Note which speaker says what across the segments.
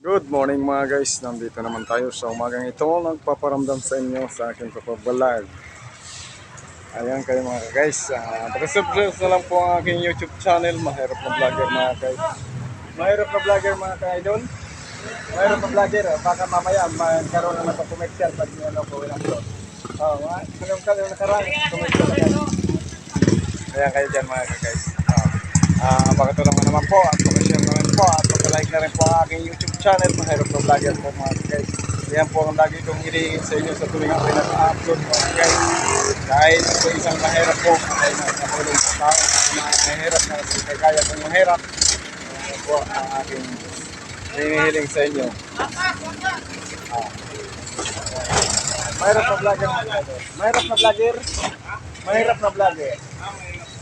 Speaker 1: Good morning mga guys, nandito naman tayo sa umagang ito. Nagpaparamdam sa inyo sa aking papabalag Ayan kayo mga guys, uh, subscribe na lang po ang aking YouTube channel. Mahirap na vlogger mga guys. Mahirap na vlogger mga ka-idol. Mahirap na vlogger, ah, baka mamaya magkaroon na ng commercial pag ano ko ilang ko Oh, mga kung kami nakaraan, commercial na yan. Ayan kayo dyan mga guys. Ah, pakatulong naman po. At pakashare naman po. At pag-like na rin po ang aking YouTube channel, Mahirap na Vlogger po mga guys. Yan po ang lagi kong hinihingi sa inyo sa tuwing ako nag-upload mga guys. Kahit po isang mahirap po, ay nakapulong sa tao mahirap na kagaya kong mahirap. Yan po ang aking hinihiling sa inyo. Ah. Mahirap na vlogger. Mahirap na vlogger. Mahirap na vlogger.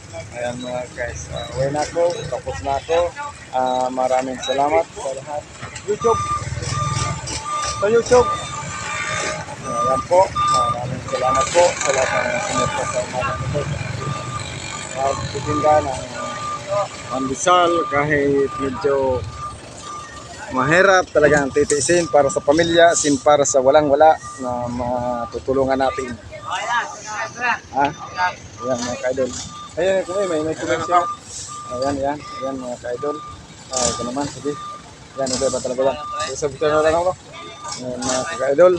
Speaker 1: Ayan mga guys, uh, uwi na ako, tapos na ako. Ah, maraming salamat sa lahat. YouTube. Sa YouTube. Ayan po, maraming salamat po sa lahat ng sumupo sa umaga nito. Pagtitinda ng pandesal kahit medyo mahirap talaga ang titiisin para sa pamilya, sin para sa walang-wala na matutulungan natin. Ha? Ayan mga kaidol. Ayan, kung may may commercial. Ayan, ayan, ayan mga ka-idol. Ah, ito naman, sige. Ayan, ito ba talaga yan? Subscribe na lang ako. Ayan mga ka-idol.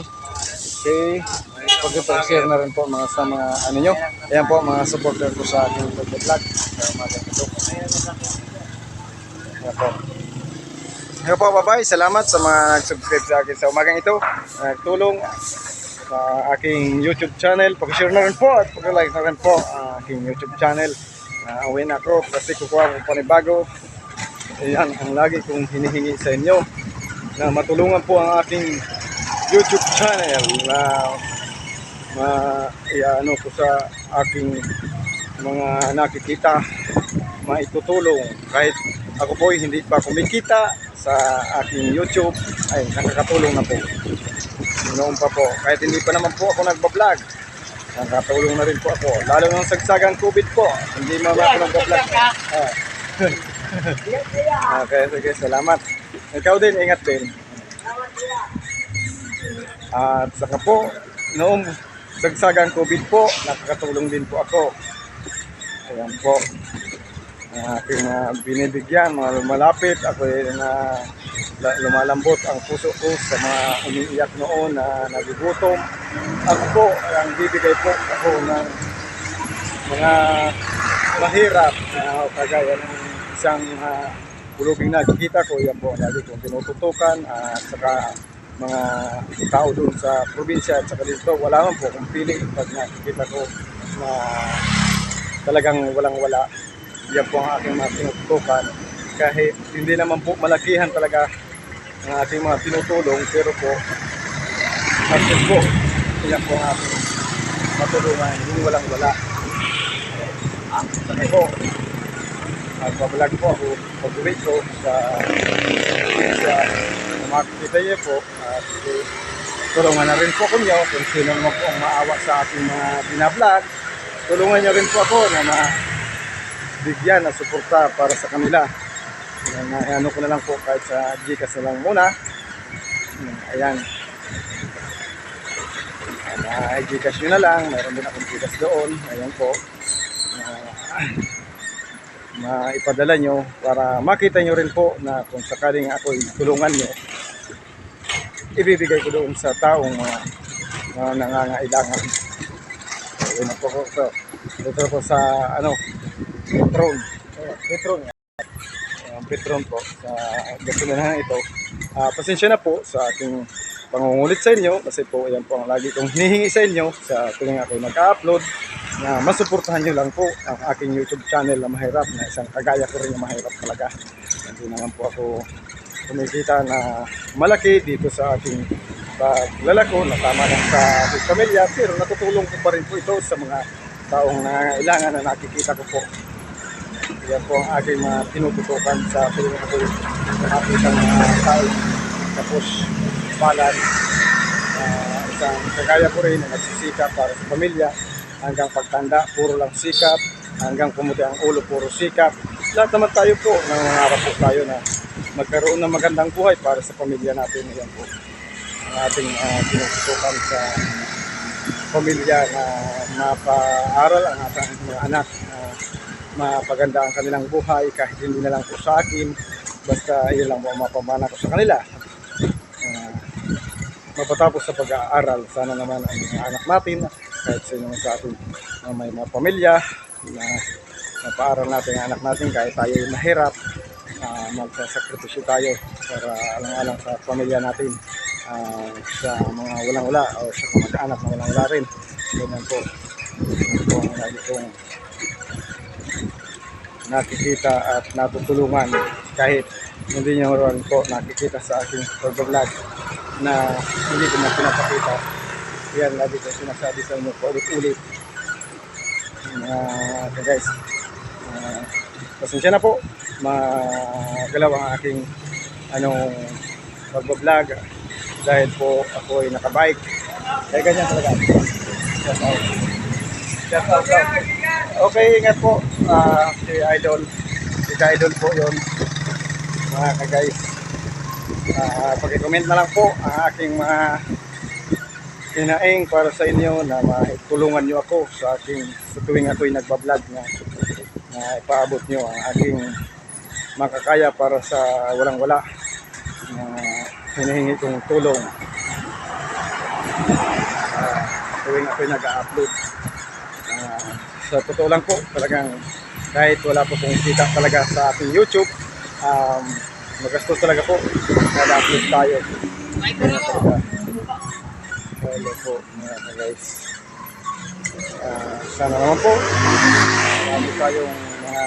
Speaker 1: Okay. Pag-share na rin po mga sa mga ano nyo. Ayan po, mga supporter ko sa aking vlog. Sa mga ganito. Ayan po. Ayan po, bye-bye. Salamat sa mga nag-subscribe sa akin sa umagang ito. Nagtulong sa aking YouTube channel. Pag-share na rin po at pag-like na rin po ang aking YouTube channel. Uh, away na ako kasi kukuha ko panibago. Ayan ang lagi kong hinihingi sa inyo na matulungan po ang aking YouTube channel na ma ano ko sa aking mga nakikita maitutulong kahit ako po hindi pa kumikita sa aking YouTube ay nakakatulong na po noon pa po. Kahit hindi pa naman po ako nagbablog. Nakatulong na rin po ako. Lalo nung sagsagang COVID po. Hindi mo ako nagbablog. Ah. okay, sige. Salamat. Ikaw din, ingat din. At saka po, noong sagsagang COVID po, nakakatulong din po ako. Ayan po. Ang aking uh, binibigyan, mga lumalapit. Ako na la- lumalambot ang puso ko sa mga umiiyak noon na nagugutom. Ako po, ang bibigay po ako ng mga mahirap na kagaya ng isang uh, buluging nakikita ko, yan po, lagi kong tinututukan at saka mga tao doon sa probinsya at saka dito, wala man po kung pili pag nakikita ko na talagang walang-wala. Yan po ang aking mga tinututukan kahit hindi naman po malakihan talaga ang ating mga tinutulong pero po least po yan po ang ating matulungan hindi walang wala. Saka po magbablog po ako pag-uwi ko sa sa makikita niyo po at uh, tulungan na rin po ko niyo kung sino naman po ang maawa sa ating mga binablog tulungan niyo rin po ako na ma bigyan na suporta para sa kanila Ayan, ano ko na lang po kahit sa Gcash na lang muna. Ayan. Na uh, Gcash nyo na lang. Meron din akong Gcash doon. Ayan po. Uh, maipadala nyo para makita nyo rin po na kung sakaling ako tulungan nyo, ibibigay ko doon sa taong mga, mga nangangailangan. Ayan na po ko. So, dito po sa ano, Petron. Petron Petron po sa gasolinahan ito. Uh, pasensya na po sa aking pangungulit sa inyo kasi po yan po ang lagi kong hinihingi sa inyo sa tuwing ako nag-upload na masuportahan nyo lang po ang aking YouTube channel na mahirap na isang kagaya ko rin yung mahirap talaga. Hindi naman po ako kumikita na malaki dito sa aking paglalako na tama lang sa aking pamilya pero natutulong ko pa rin po ito sa mga taong nangailangan na nakikita ko po yan po ang aking mga tinututukan sa tuwing ako nakapit ang mga tao. Tapos, palad. Uh, isang kagaya ko rin na nagsisikap para sa pamilya. Hanggang pagtanda, puro lang sikap. Hanggang pumuti ang ulo, puro sikap. Lahat naman tayo po, nangangarap po tayo na magkaroon ng magandang buhay para sa pamilya natin. Yan po ang ating uh, tinututukan sa pamilya na mapaaral ang ating mga anak na mapaganda ang kanilang buhay kahit hindi na lang po sa akin. Basta yun lang po ang mapamana ko sa kanila. Ah, mapatapos sa pag-aaral sana naman ang anak natin kahit sa naman sa atin na may mga pamilya na mapaaral natin ang anak natin kahit tayo ay mahirap. Uh, magsasakripisyo tayo para alang-alang sa pamilya natin. Ah, sa mga walang-wala o sa kamag-anak na walang-wala rin. Ganyan po. Po ang lagi kong nakikita at natutulungan kahit hindi nyo rin po nakikita sa aking pag-vlog na hindi ko na pinapakita. Yan lagi ko sinasabi sa inyo paulit-ulit uh, okay guys. Uh, pasensya na po. Magalaw ang aking anong pag-vlog dahil po ako ay nakabike. Eh ganyan talaga. Shout out. Shout out. Okay, ingat po. Ah, si Idol. Si Idol po yon Mga ka-guys. Ah, pag-comment na lang po ang aking mga hinaing para sa inyo na maitulungan nyo ako sa aking sa tuwing ako'y nagbablog na, na ipaabot nyo ang aking makakaya para sa walang-wala na hinihingi kong tulong Ah, tuwing ako'y nag-upload Ah, sa totoo lang po, talagang kahit wala po pong kita talaga sa ating YouTube, um, magastos talaga po. Nag-upload tayo. Hello po mga guys. Ah, sana naman po, marami tayong mga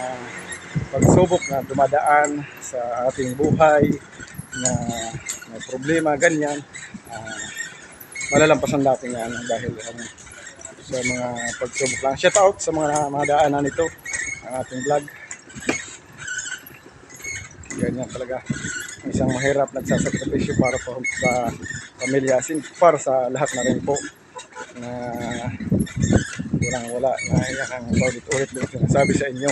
Speaker 1: pagsubok na dumadaan sa ating buhay na may problema, ganyan. Ah, malalampasan natin yan dahil ano, sa mga pagsubok lang. Shout out sa mga mga daanan nito ang ating vlog. Ganyan talaga. Isang mahirap nagsasakripisyo para po sa pamilya, para sa lahat na rin po. Na walang wala. Na yan ang paulit-ulit yung sinasabi sa inyo.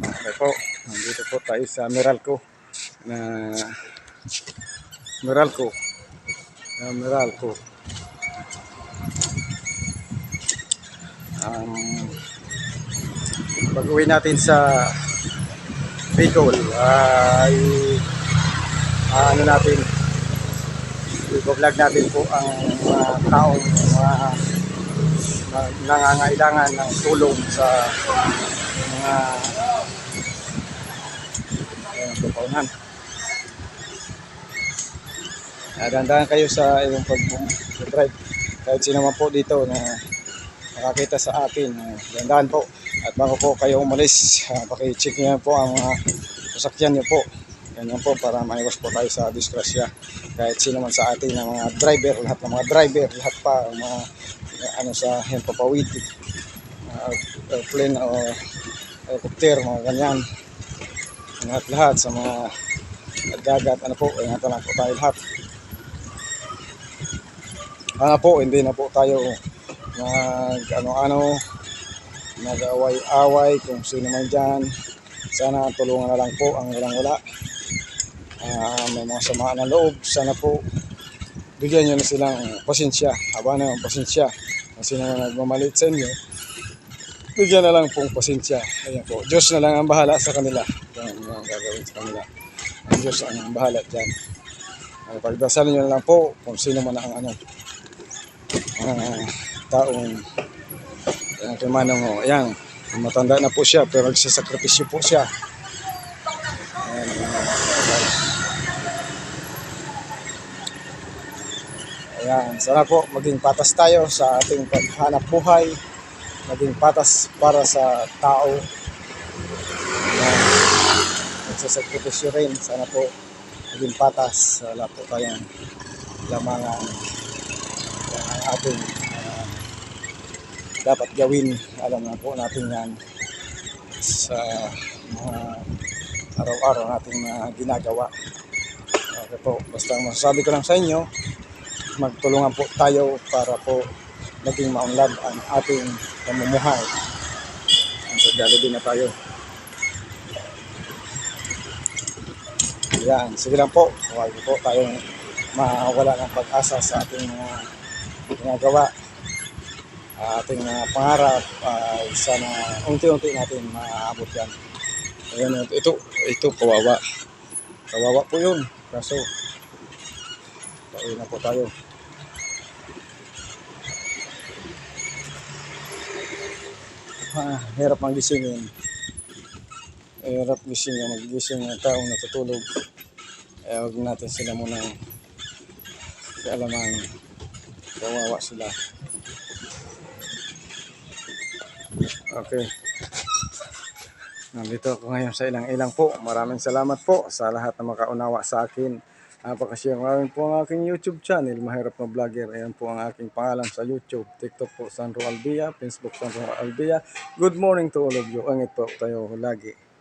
Speaker 1: Okay po, nandito po tayo sa Meralco. Na Meralco. Na Meralco. Um, pag uwi natin sa Bicol ay ah, ano natin i-vlog natin po ang mga taong mga mga nangangailangan ng tulong sa mga ayun, kapaunan. Ah, Dandahan kayo sa iyong pag-drive. Kahit sino man po dito na nakakita sa akin. Uh, Gandaan po. At bago po kayo umalis, uh, paki-check niyo po ang sasakyan niyo po. Ganyan po para maiwas po tayo sa disgrasya. Kahit sino man sa atin ng mga driver, lahat ng mga driver, lahat pa ang mga uh, ano sa Hempapawid, uh, airplane o helicopter, mga ganyan. Lahat lahat sa mga dagat, ano po, ingatan lang po tayo lahat. Ano po, hindi na po tayo nag ano-ano nag-away-away kung sino man dyan. Sana tulungan na lang po ang walang wala. Ah, may mga samaan ng loob. Sana po bigyan nyo na silang pasensya. Haba na yung pasensya. Kung sino man nagmamalit sa inyo bigyan na lang pong pasensya. Ayan po. Diyos na lang ang bahala sa kanila. Yan ang gagawin sa kanila. Ang Diyos ang bahala dyan. Uh, pagdasal nyo na lang po kung sino man ang ano ah, taong ang kay Manong ho, ayan, matanda na po siya pero nagsasakripisyo po siya. Ayan, ayan, sana po maging patas tayo sa ating paghanap buhay, maging patas para sa tao. Ayan, nagsasakripisyo rin, sana po maging patas, wala po tayong lamangan ang ating dapat gawin. Alam na po natin yan sa mga araw-araw nating mga ginagawa. Okay po, basta masasabi ko lang sa inyo, magtulungan po tayo para po naging maunlad ang ating pamumuhay. Ang din na tayo. Yan, sige lang po. Huwag po tayong mawala ng pag-asa sa ating mga ginagawa. Ah, ating mga pangarap ay sana unti-unti natin maaabot yan. Ayan, ito, ito, kawawa. Kawawa po yun. Kaso, pauwi na po tayo. Ah, hirap ang gisingin. Hirap gisingin, magigising ng taong natutulog. Eh, huwag natin sila muna kaalaman. Kawawa sila. Okay. Nandito ako ngayon sa ilang-ilang po. Maraming salamat po sa lahat na makaunawa sa akin. Napakashare maraming po ang aking YouTube channel, Mahirap na Vlogger. Ayan po ang aking pangalan sa YouTube. TikTok po, Sandro Albia. Facebook, Sandro Albia. Good morning to all of you. Angit po tayo lagi.